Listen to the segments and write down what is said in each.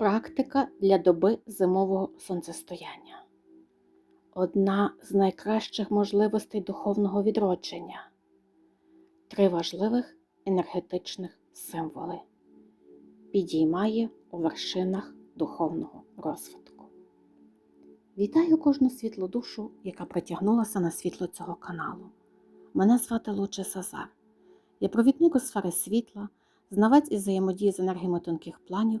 Практика для доби зимового сонцестояння одна з найкращих можливостей духовного відродження. Три важливих енергетичних символи підіймає у вершинах духовного розвитку. Вітаю кожну світлу душу, яка притягнулася на світло цього каналу. Мене звати Луче Сазар. Я провідник у сфери світла, знавець із взаємодії з енергіями тонких планів,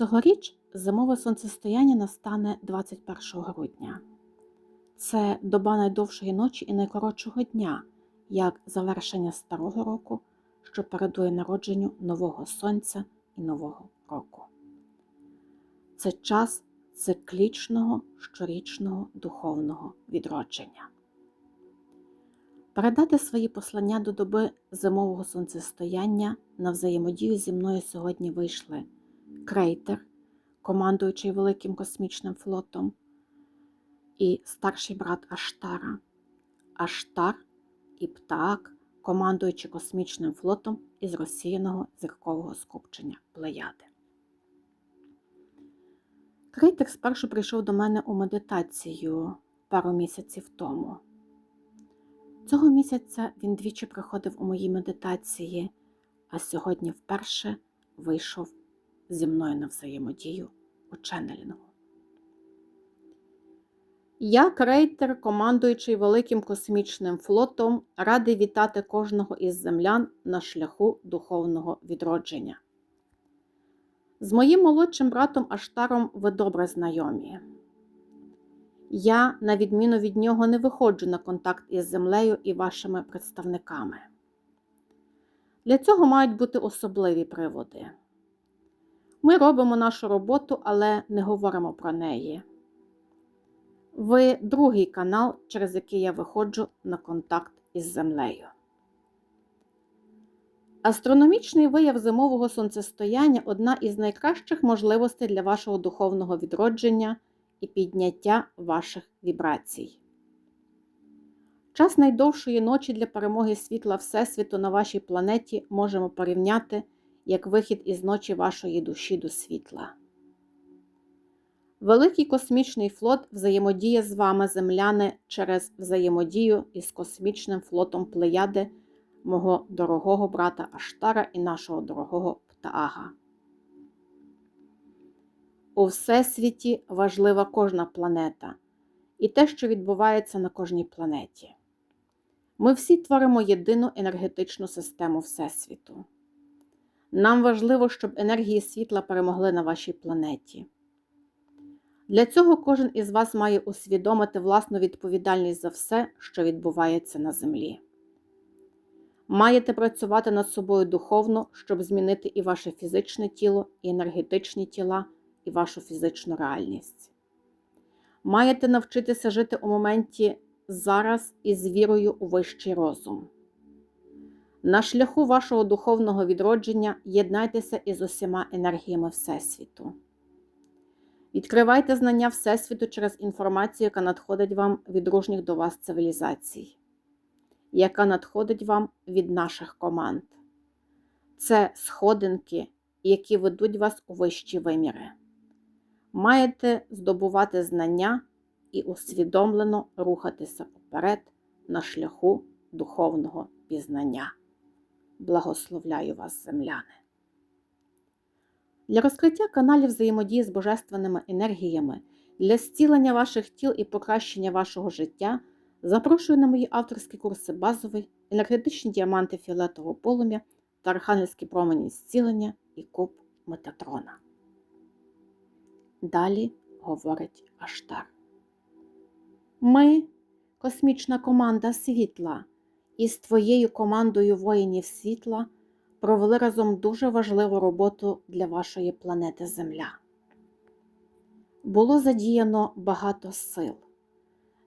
Цьогоріч зимове сонцестояння настане 21 грудня. Це доба найдовшої ночі і найкоротшого дня, як завершення старого року, що передує народженню нового сонця і нового року. Це час циклічного щорічного духовного відродження. Передати свої послання до доби зимового сонцестояння на взаємодію зі мною сьогодні вийшли Крейтер, командуючий Великим космічним флотом, і старший брат Аштара, Аштар і Птаак, командуючи космічним флотом із розсіяного зіркового скупчення Плеяди. Крейтер спершу прийшов до мене у медитацію пару місяців тому. Цього місяця він двічі приходив у мої медитації, а сьогодні вперше вийшов зі мною на взаємодію у ченнелінгу. Я, Крейтер, командуючий Великим космічним флотом, радий вітати кожного із землян на шляху духовного відродження. З моїм молодшим братом Аштаром ви добре знайомі. Я, на відміну від нього, не виходжу на контакт із землею і вашими представниками. Для цього мають бути особливі приводи. Ми робимо нашу роботу, але не говоримо про неї. Ви другий канал, через який я виходжу на контакт із землею. Астрономічний вияв зимового сонцестояння одна із найкращих можливостей для вашого духовного відродження і підняття ваших вібрацій. Час найдовшої ночі для перемоги світла Всесвіту на вашій планеті можемо порівняти як вихід із ночі вашої душі до світла. Великий космічний флот взаємодіє з вами, земляни, через взаємодію із космічним флотом Плеяди, мого дорогого брата Аштара і нашого дорогого Птаага. У Всесвіті важлива кожна планета і те, що відбувається на кожній планеті. Ми всі творимо єдину енергетичну систему Всесвіту. Нам важливо, щоб енергії світла перемогли на вашій планеті. Для цього кожен із вас має усвідомити власну відповідальність за все, що відбувається на землі. Маєте працювати над собою духовно, щоб змінити і ваше фізичне тіло, і енергетичні тіла, і вашу фізичну реальність. Маєте навчитися жити у моменті зараз із вірою у вищий розум. На шляху вашого духовного відродження єднайтеся із усіма енергіями Всесвіту. Відкривайте знання Всесвіту через інформацію, яка надходить вам від дружніх до вас цивілізацій, яка надходить вам від наших команд. Це сходинки, які ведуть вас у вищі виміри. Маєте здобувати знання і усвідомлено рухатися вперед на шляху духовного пізнання. Благословляю вас, земляни! Для розкриття каналів взаємодії з божественними енергіями, для зцілення ваших тіл і покращення вашого життя запрошую на мої авторські курси базовий, енергетичні діаманти фіолетового полум'я та архангельські промені зцілення і куб Метатрона. Далі говорить Аштар. Ми, космічна команда світла, із твоєю командою воїнів світла провели разом дуже важливу роботу для вашої планети Земля. було задіяно багато сил.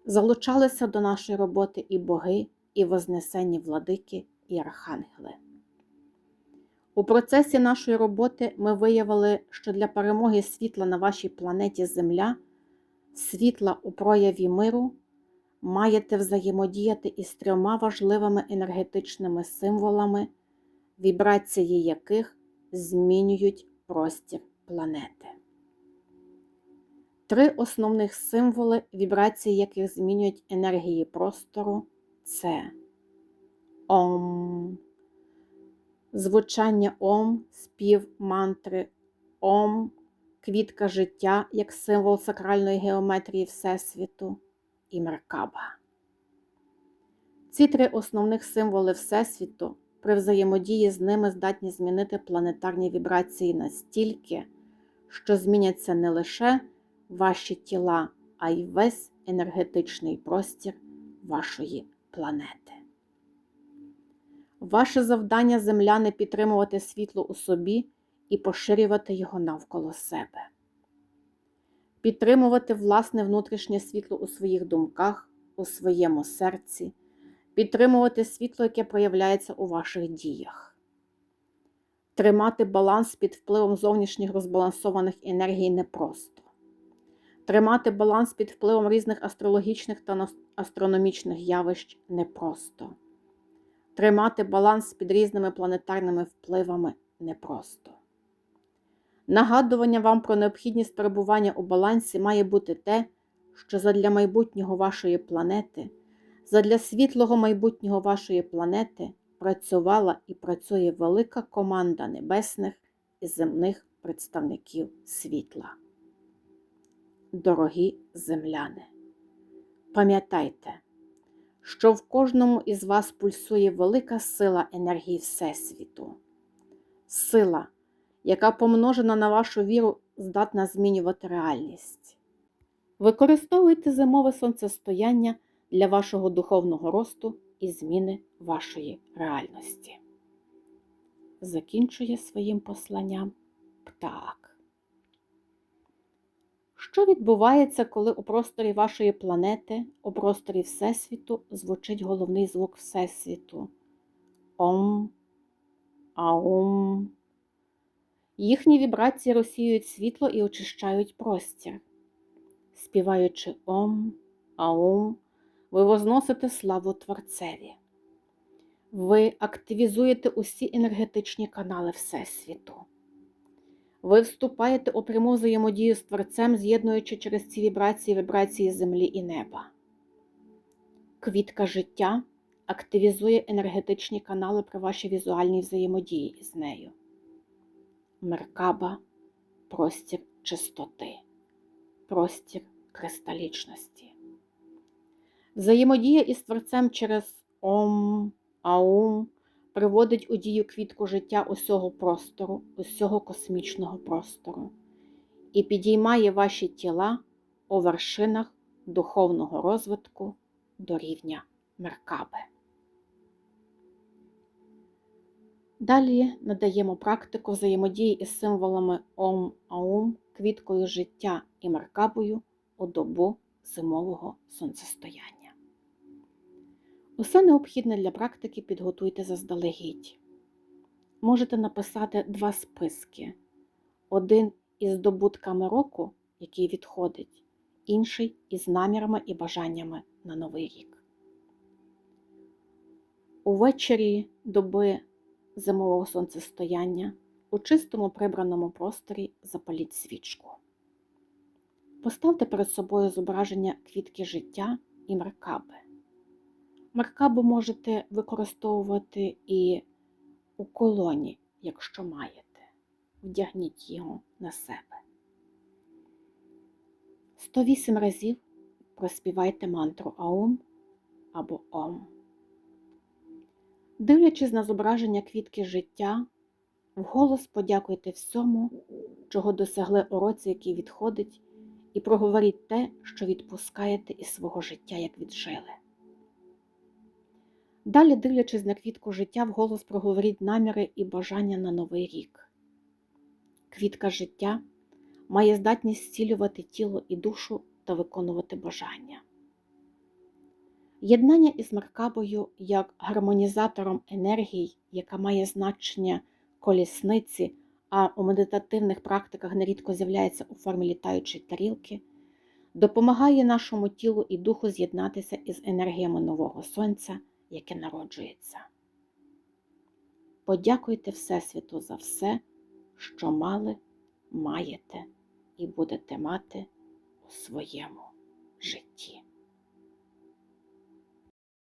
Залучалися до нашої роботи і боги, і вознесені владики, і архангели. У процесі нашої роботи ми виявили, що для перемоги світла на вашій планеті Земля, світла у прояві миру, маєте взаємодіяти із трьома важливими енергетичними символами, вібрації яких змінюють простір планети. Три основних символи, вібрації яких змінюють енергії простору це Ом. Звучання Ом, спів мантри Ом, квітка життя як символ сакральної геометрії Всесвіту і Меркаба. Ці три основних символи Всесвіту при взаємодії з ними здатні змінити планетарні вібрації настільки, що зміняться не лише ваші тіла, а й весь енергетичний простір вашої планети. Ваше завдання земляни підтримувати світло у собі і поширювати його навколо себе, підтримувати власне внутрішнє світло у своїх думках, у своєму серці, підтримувати світло, яке проявляється у ваших діях, тримати баланс під впливом зовнішніх розбалансованих енергій непросто. Тримати баланс під впливом різних астрологічних та астрономічних явищ непросто. Тримати баланс під різними планетарними впливами непросто. Нагадування вам про необхідність перебування у балансі має бути те, що задля майбутнього вашої планети, задля світлого майбутнього вашої планети працювала і працює велика команда небесних і земних представників світла. Дорогі земляни, пам'ятайте, що в кожному із вас пульсує велика сила енергії Всесвіту, сила, яка помножена на вашу віру, здатна змінювати реальність. Використовуйте зимове сонцестояння для вашого духовного росту і зміни вашої реальності. Закінчує своїм посланням птах. Що відбувається, коли у просторі вашої планети, у просторі Всесвіту звучить головний звук Всесвіту? Ом, аум. Їхні вібрації розсіюють світло і очищають простір. Співаючи Ом, Аум, ви возносите славу Творцеві. Ви активізуєте усі енергетичні канали Всесвіту. Ви вступаєте у пряму взаємодію з Творцем, з'єднуючи через ці вібрації вібрації землі і неба. Квітка життя активізує енергетичні канали при вашій візуальній взаємодії із нею. Меркаба простір чистоти, простір кристалічності. Взаємодія із Творцем через Ом, Аум приводить у дію квітку життя усього простору, усього космічного простору і підіймає ваші тіла у вершинах духовного розвитку до рівня Меркаби. Далі надаємо практику взаємодії із символами Ом-Аум, квіткою життя і Меркабою у добу зимового сонцестояння. Усе необхідне для практики підготуйте заздалегідь. Можете написати два списки: один із здобутками року, який відходить, інший із намірами і бажаннями на новий рік. Увечері доби зимового сонцестояння у чистому прибраному просторі запаліть свічку. Поставте перед собою зображення квітки життя і меркаби. Маркабу можете використовувати і у колоні, якщо маєте. Вдягніть його на себе. 108 разів проспівайте мантру Аум або Ом. Дивлячись на зображення квітки життя, вголос подякуйте всьому, чого досягли у році, який відходить, і проговоріть те, що відпускаєте із свого життя, як віджили. Далі, дивлячись на квітку життя, вголос проговоріть наміри і бажання на новий рік. Квітка життя має здатність зцілювати тіло і душу та виконувати бажання. Єднання із Меркабою як гармонізатором енергій, яка має значення колісниці, а у медитативних практиках нерідко з'являється у формі літаючої тарілки, допомагає нашому тілу і духу з'єднатися із енергіями нового сонця, яке народжується. Подякуйте Всесвіту за все, що мали, маєте і будете мати у своєму житті.